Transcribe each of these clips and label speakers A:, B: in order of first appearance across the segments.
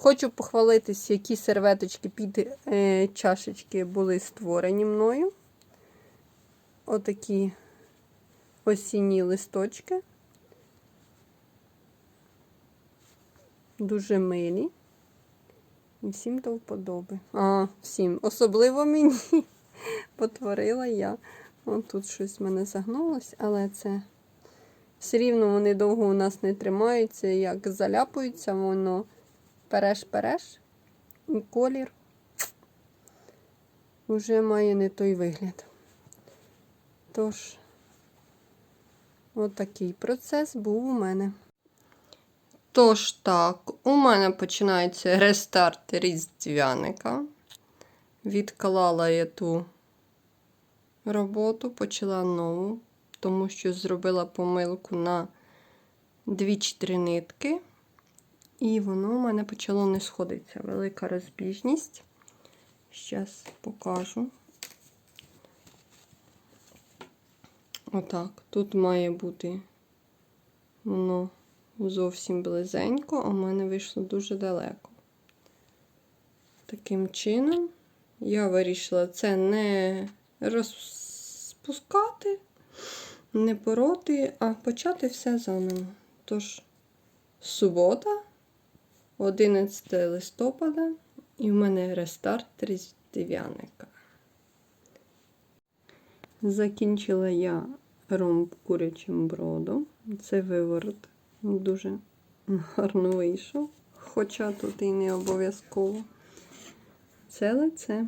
A: Хочу похвалитись, які серветочки під е, чашечки були створені мною. Отакі осінні листочки. Дуже милі. І всім до вподоби. А, всім. Особливо мені потворила я. О, тут щось в мене загнулось, але це все рівно вони довго у нас не тримаються. Як заляпуються, воно переш-переш, і колір вже має не той вигляд. Тож, отакий процес був у мене. Тож так, у мене починається рестарт різдвяника. Відклала я ту роботу, почала нову, тому що зробила помилку на 2-4 нитки. І воно у мене почало не сходитися. Велика розбіжність. Зараз покажу. Отак. Тут має бути воно зовсім близенько, а в мене вийшло дуже далеко. Таким чином, я вирішила це не розпускати, не пороти, а почати все заново. Тож, субота, 11 листопада, і в мене рестарт різдвяника. Закінчила я ромб курячим бродом. Це виворот дуже гарно вийшов, хоча тут і не обов'язково. Це лице.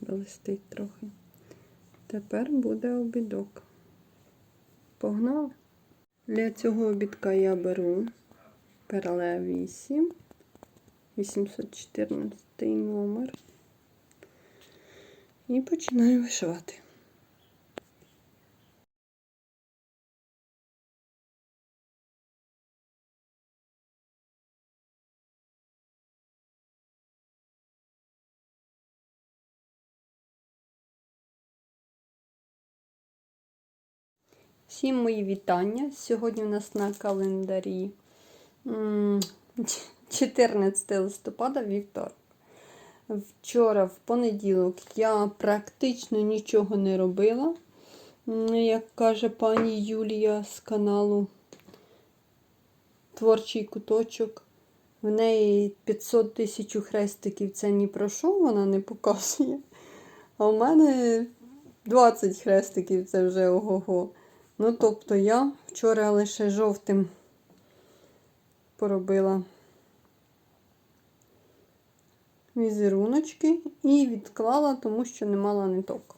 A: Блистить трохи. Тепер буде обідок. Погнали. Для цього обідка я беру перле 8, 814 номер. І починаю вишивати. Всім мої вітання. Сьогодні у нас на календарі 14 листопада вівторок. Вчора, в понеділок, я практично нічого не робила. Як каже пані Юлія з каналу Творчий куточок. В неї 500 тисяч хрестиків це ні про що вона не показує. А в мене 20 хрестиків це вже ого-го. Ну, тобто я вчора лише жовтим поробила візеруночки і відклала, тому що не мала ниток.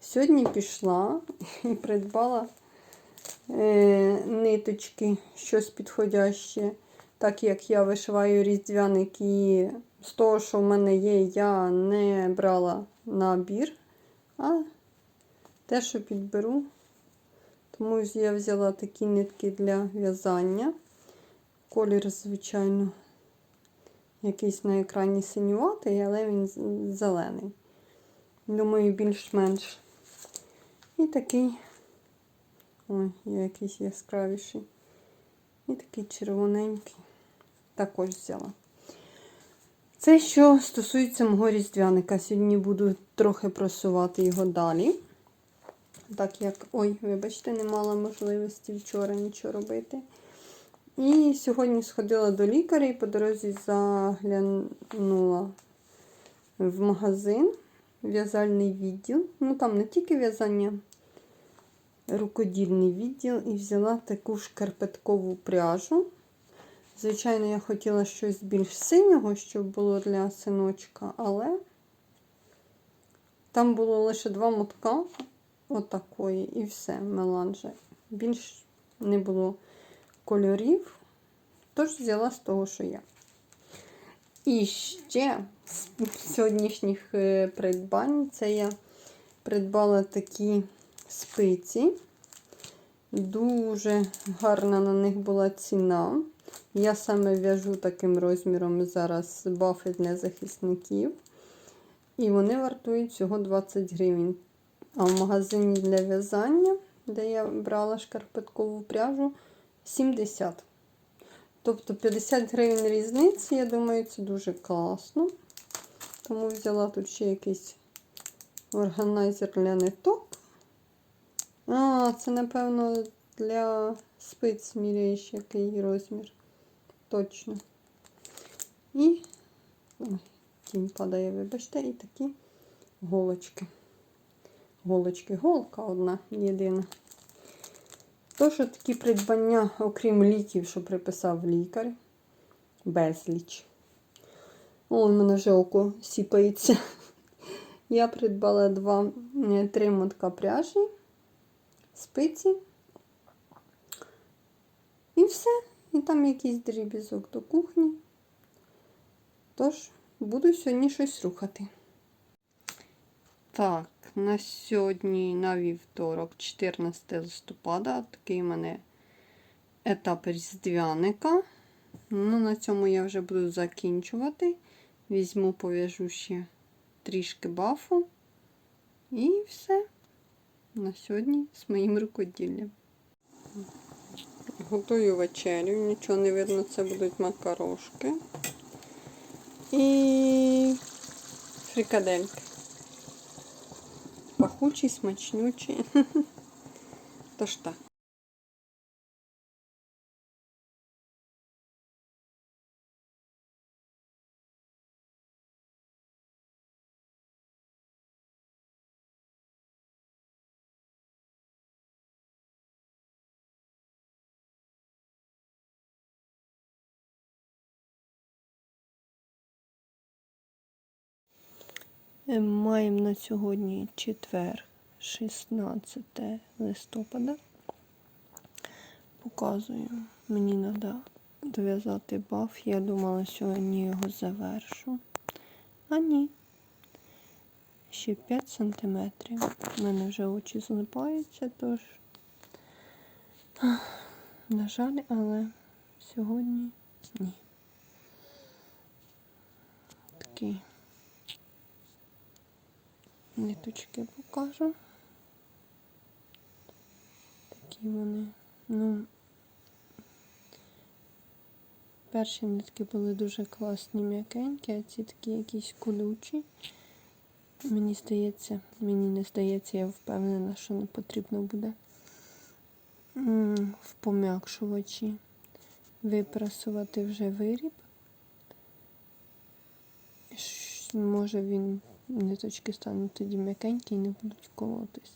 A: Сьогодні пішла і придбала е, ниточки, щось підходяще. Так як я вишиваю різдвяник і з того, що в мене є, я не брала набір, а те, що підберу. Тому я взяла такі нитки для в'язання. Колір, звичайно, якийсь на екрані синюватий, але він зелений. Думаю, більш-менш. І такий, ой, якийсь яскравіший. І такий червоненький. Також взяла. Це що стосується мого різдвяника. Сьогодні буду трохи просувати його далі. Так як, ой, вибачте, не мала можливості вчора нічого робити. І сьогодні сходила до лікаря і по дорозі заглянула в магазин, в'язальний відділ. Ну, там не тільки в'язання, рукодільний відділ, і взяла таку шкарпеткову пряжу. Звичайно, я хотіла щось більш синього, щоб було для синочка, але там було лише два мотка отакої, і все, меланже. Більш не було кольорів, тож взяла з того, що є. І ще з сьогоднішніх е, придбань це я придбала такі спиці. Дуже гарна на них була ціна. Я саме в'яжу таким розміром зараз бафи для захисників. І вони вартують всього 20 гривень. А в магазині для в'язання де я брала шкарпеткову пряжу, 70. Тобто 50 гривень різниці, я думаю, це дуже класно. Тому взяла тут ще якийсь органайзер для ниток. А, це, напевно, для спиць міряєш який розмір. Точно. І ой, тінь падає, вибачте, і такі голочки. Голочки, голка одна єдина. Тож такі придбання, окрім ліків, що приписав лікар, безліч. О, у мене вже око сіпається. Я придбала два, три мотка пряжі, спиці. І все. І там якийсь дрібізок до кухні. Тож, буду сьогодні щось рухати. Так, на сьогодні, на вівторок, 14 листопада, такий у мене етап різдвяника. Ну, на цьому я вже буду закінчувати. Візьму, пов'яжу ще трішки бафу. І все. На сьогодні з моїм рукоділлям. Готую вечерю, нічого не видно, це будуть макарошки. І фрикадельки. Пахучий, смачнючий. Тож так. Маємо на сьогодні четвер, 16 листопада. Показую. Мені треба дов'язати баф. Я думала, сьогодні його завершу. А ні. Ще 5 сантиметрів. У мене вже очі злипаються, тож, на жаль, але сьогодні ні. Такий ниточки покажу. Такі вони. Ну, перші нитки були дуже класні, м'якенькі, а ці такі якісь колючі. Мені здається, мені не здається, я впевнена, що не потрібно буде в пом'якшувачі випрасувати вже виріб. Може він ниточки стануть тоді м'якенькі і не будуть колотись.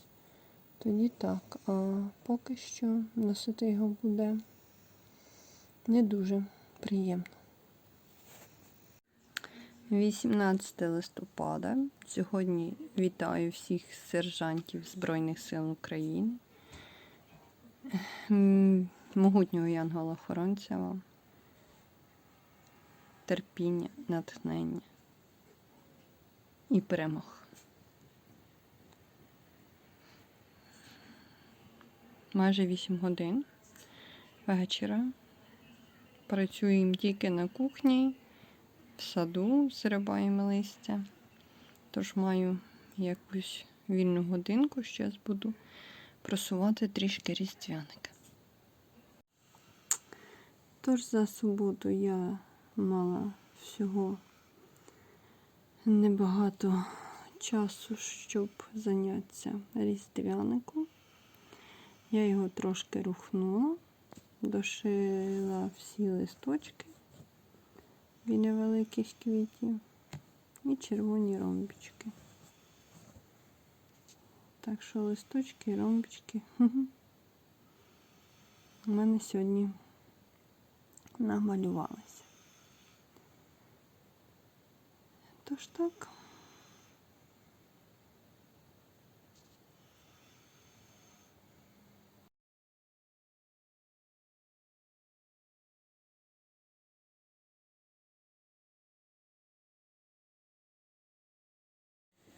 A: Тоді так. А поки що носити його буде не дуже приємно. 18 листопада. Сьогодні вітаю всіх сержантів Збройних сил України. Могутнього янгола-охоронця вам. Терпіння, натхнення і перемог. Майже 8 годин вечора. Працюємо тільки на кухні, в саду зрибаємо листя. Тож маю якусь вільну годинку, зараз буду просувати трішки різдвяника. Тож за суботу я мала всього небагато часу, щоб зайнятися різдвяником. Я його трошки рухнула, дошила всі листочки біля великих квітів і червоні ромбічки. Так що листочки і ромбічки у мене сьогодні намалювалися. Тож так.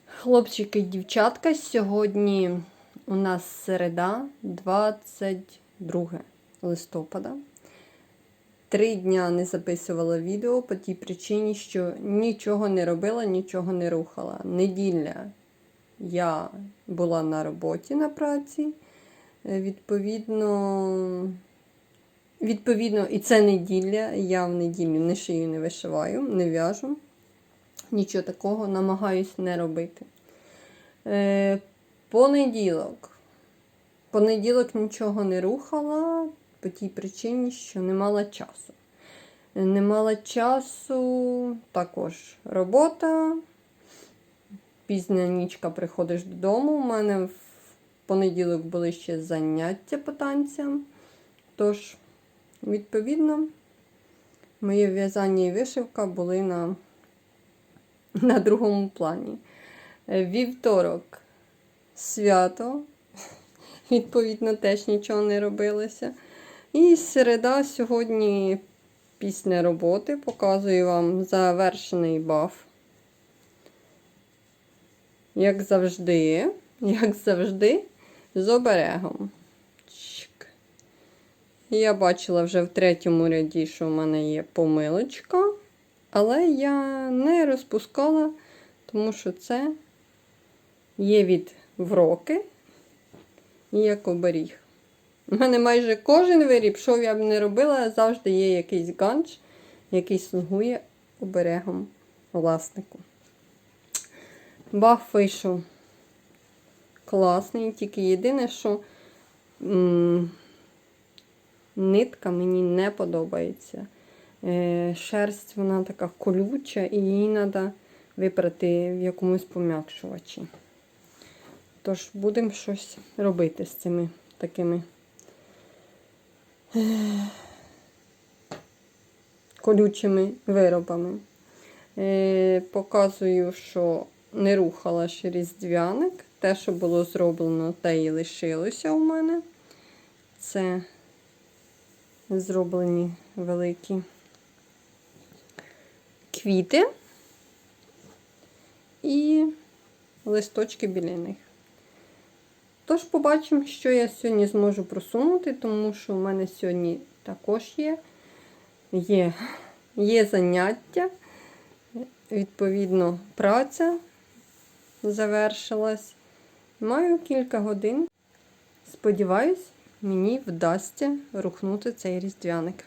A: Хлопчики і дівчатка, сьогодні у нас середа, 22 листопада. Три дня не записувала відео по тій причині, що нічого не робила, нічого не рухала. Неділя я була на роботі на праці. Е, Відповідно, відповідно, і це неділя. Я в неділю не шию, не вишиваю, не в'яжу. Нічого такого намагаюсь не робити. Е, понеділок. Понеділок нічого не рухала по тій причині, що не мала часу. Не мала часу, також робота. Пізня нічка приходиш додому. У мене в понеділок були ще заняття по танцям. Тож, відповідно, моє в'язання і вишивка були на, на другому плані. Вівторок свято. Відповідно, теж нічого не робилося. І середа сьогодні після роботи показую вам завершений баф. Як завжди, як завжди, з оберегом. Я бачила вже в третьому ряді, що в мене є помилочка, але я не розпускала, тому що це є від вроки і як оберіг. У мене майже кожен виріб, що я б не робила, завжди є якийсь ганч, який слугує оберегом власнику. Вийшов класний, тільки єдине, що м, нитка мені не подобається. Е, шерсть вона така колюча і її треба випрати в якомусь пом'якшувачі. Тож будемо щось робити з цими такими колючими виробами. Е, Показую, що не рухала ще різдвяник. Те, що було зроблено, те і лишилося у мене. Це зроблені великі квіти і листочки біля них. Тож побачимо, що я сьогодні зможу просунути, тому що в мене сьогодні також є, є, є заняття, відповідно, праця завершилась. Маю кілька годин. Сподіваюсь, мені вдасться рухнути цей різдвяник.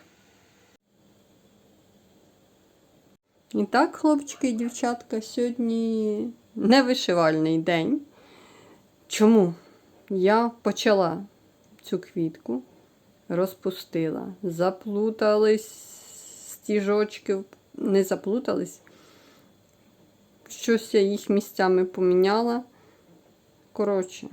A: І так, хлопчики і дівчатка, сьогодні невишивальний день. Чому? Я почала цю квітку, розпустила, заплутались стіжочки, не заплутались. Щось я їх місцями поміняла. Коротше,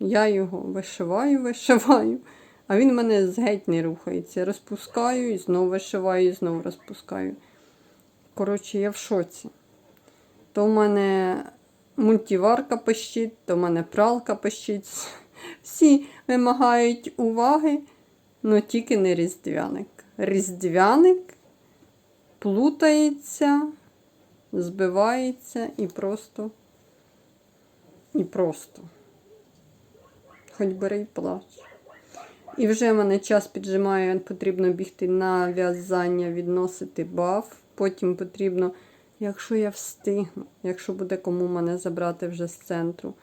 A: я його вишиваю, вишиваю, а він в мене геть не рухається. Розпускаю і знову вишиваю, і знову розпускаю. Коротше, я в шоці. То в мене мультиварка пищить, то в мене пралка пищить. Всі вимагають уваги, але тільки не різдвяник. Різдвяник плутається, збивається і просто, і просто. Хоч бери й плач. І вже в мене час піджимає, потрібно бігти на в'язання, відносити баф. Потім потрібно, якщо я встигну, якщо буде кому мене забрати вже з центру,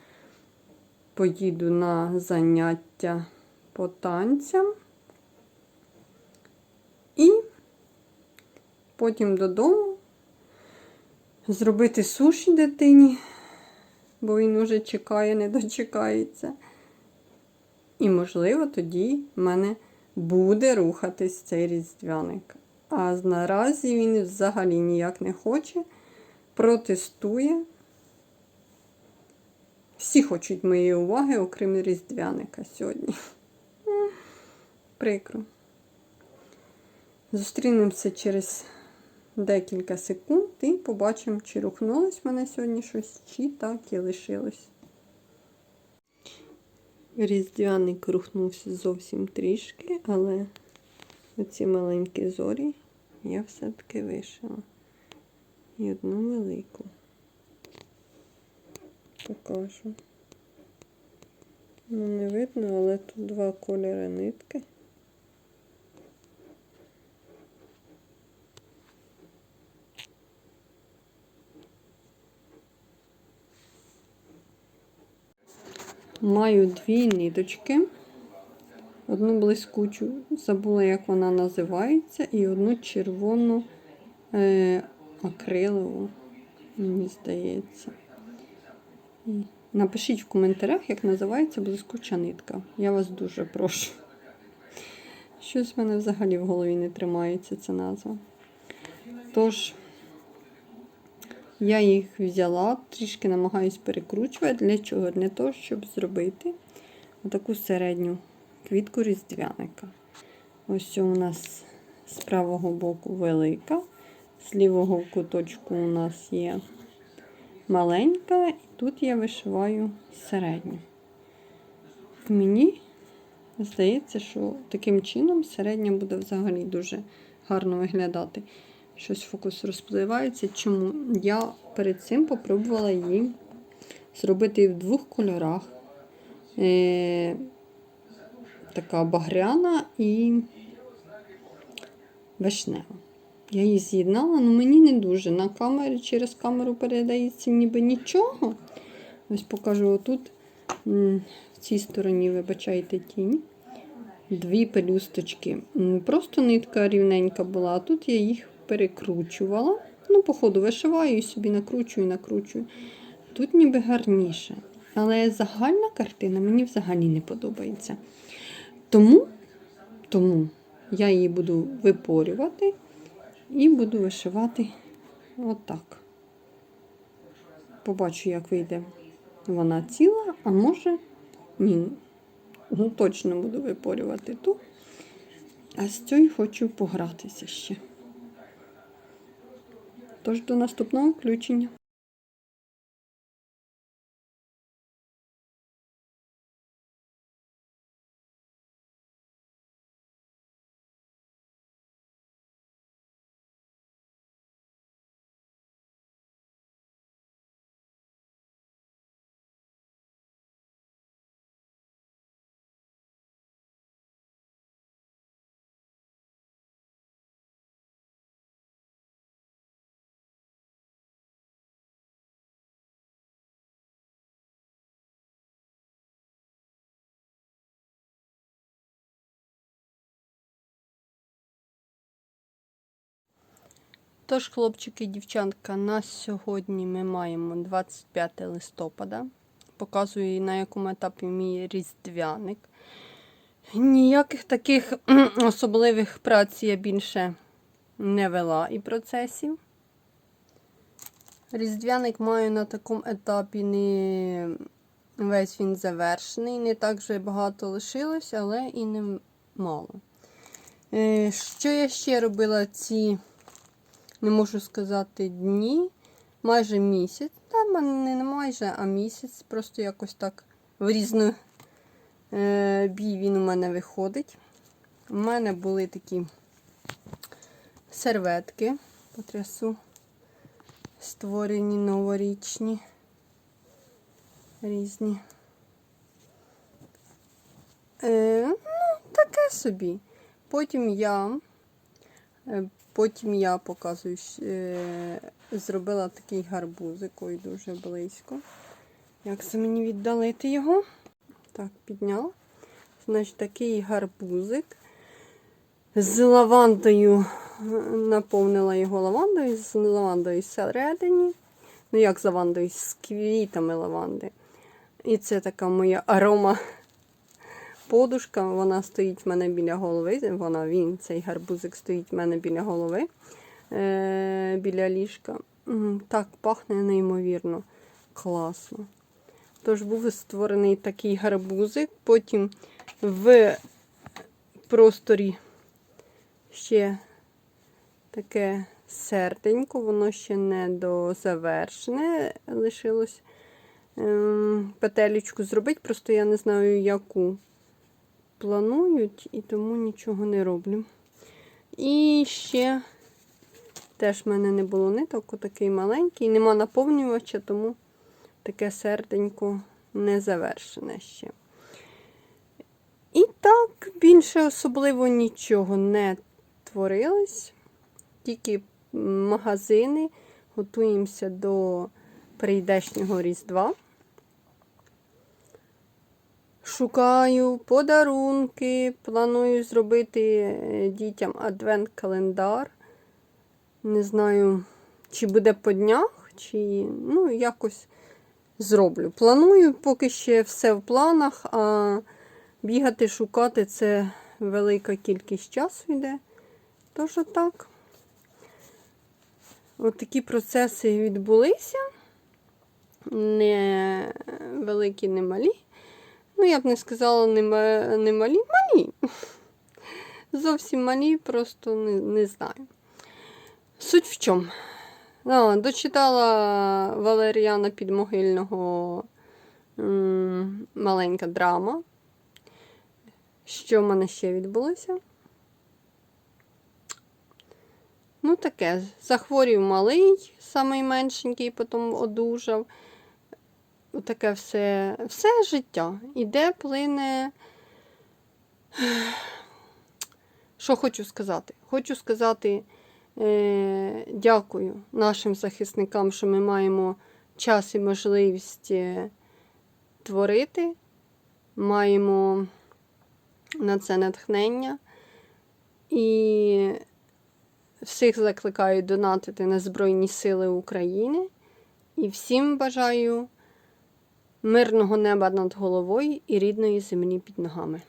A: поїду на заняття по танцям. І потім додому зробити суші дитині, бо він уже чекає, не дочекається. І, можливо, тоді в мене буде рухатись цей різдвяник. А наразі він взагалі ніяк не хоче, протестує. Всі хочуть моєї уваги, окрім різдвяника сьогодні. Прикро. Зустрінемося через декілька секунд і побачимо, чи рухнулось в мене сьогодні щось, чи так і лишилось. Різдвяник рухнувся зовсім трішки, але оці маленькі зорі я все-таки вишила. І одну велику. Покажу. Ну, не видно, але тут два кольори нитки. Маю дві ниточки. одну блискучу, забула, як вона називається, і одну червону е, акрилову, мені здається. Напишіть в коментарях, як називається блискуча нитка. Я вас дуже прошу. Щось в мене взагалі в голові не тримається ця назва. Тож, я їх взяла, трішки намагаюсь перекручувати. Для чого? Для того, щоб зробити отаку середню квітку різдвяника. Ось у нас з правого боку велика, з лівого куточку у нас є маленька, і тут я вишиваю середню. Мені здається, що таким чином середня буде взагалі дуже гарно виглядати. Щось фокус розпливається. Чому? Я перед цим попробувала її зробити в двох кольорах. Е, така багряна і вишнева. Я її з'єднала, але мені не дуже. На камері через камеру передається ніби нічого. Ось покажу отут, в цій стороні, вибачайте, тінь. Дві пелюсточки. Просто нитка рівненька була, а тут я їх перекручувала. Ну, по ходу вишиваю і собі накручую, накручую. Тут ніби гарніше. Але загальна картина мені взагалі не подобається. Тому, тому я її буду випорювати і буду вишивати отак. Побачу, як вийде вона ціла, а може ні. Ну, точно буду випорювати ту. А з цією хочу погратися ще. Тож до наступного включення. Тож, хлопчики і дівчатка, на сьогодні ми маємо 25 листопада. Показую, на якому етапі мій різдвяник. Ніяких таких особливих праць я більше не вела і процесів. Різдвяник маю на такому етапі не весь він завершений. Не так вже багато лишилось, але і не мало. Е, Що я ще робила ці не можу сказати дні, майже місяць. Та не майже, а місяць. Просто якось так в різну е, бій він у мене виходить. У мене були такі серветки, потрясу, створені новорічні, різні. Е, ну, таке собі. Потім я е, Потім я показую, е, зробила такий гарбузик, ой, дуже близько. Як це мені віддалити його? Так, підняла. Значить, такий гарбузик. З лавандою, наповнила його лавандою, з лавандою всередині. Ну, як з лавандою, з квітами лаванди. І це така моя арома подушка, вона стоїть в мене біля голови. Вона, він, цей гарбузик стоїть в мене біля голови, е, біля ліжка. Так, пахне неймовірно класно. Тож був створений такий гарбузик, потім в просторі ще таке серденько, воно ще не дозавершене, лишилось ем, петелечку зробити, просто я не знаю, яку планують, і тому нічого не роблю. І ще теж в мене не було ниток, такий маленький, нема наповнювача, тому таке серденько не завершене ще. І так, більше особливо нічого не творилось, тільки магазини, готуємося до прийдешнього Різдва. Шукаю подарунки. Планую зробити е, дітям адвент-календар. Не знаю, чи буде по днях, чи ну, якось зроблю. Планую, поки ще все в планах, а бігати, шукати це велика кількість часу йде. Тож так. От такі процеси відбулися. Не великі, не малі. Ну, я б не сказала, не, не малі, малі. Зовсім малі, просто не, не знаю. Суть в чому? А, дочитала Валеріана Підмогильного м, маленька драма. Що в мене ще відбулося? Ну, таке. Захворів малий, самий меншенький, потім одужав. Таке все, все життя. Іде, плине. Що хочу сказати? Хочу сказати е, дякую нашим захисникам, що ми маємо час і можливість е, творити, маємо на це натхнення. І всіх закликаю донатити на Збройні Сили України. І всім бажаю мирного неба над головою і рідної землі під ногами.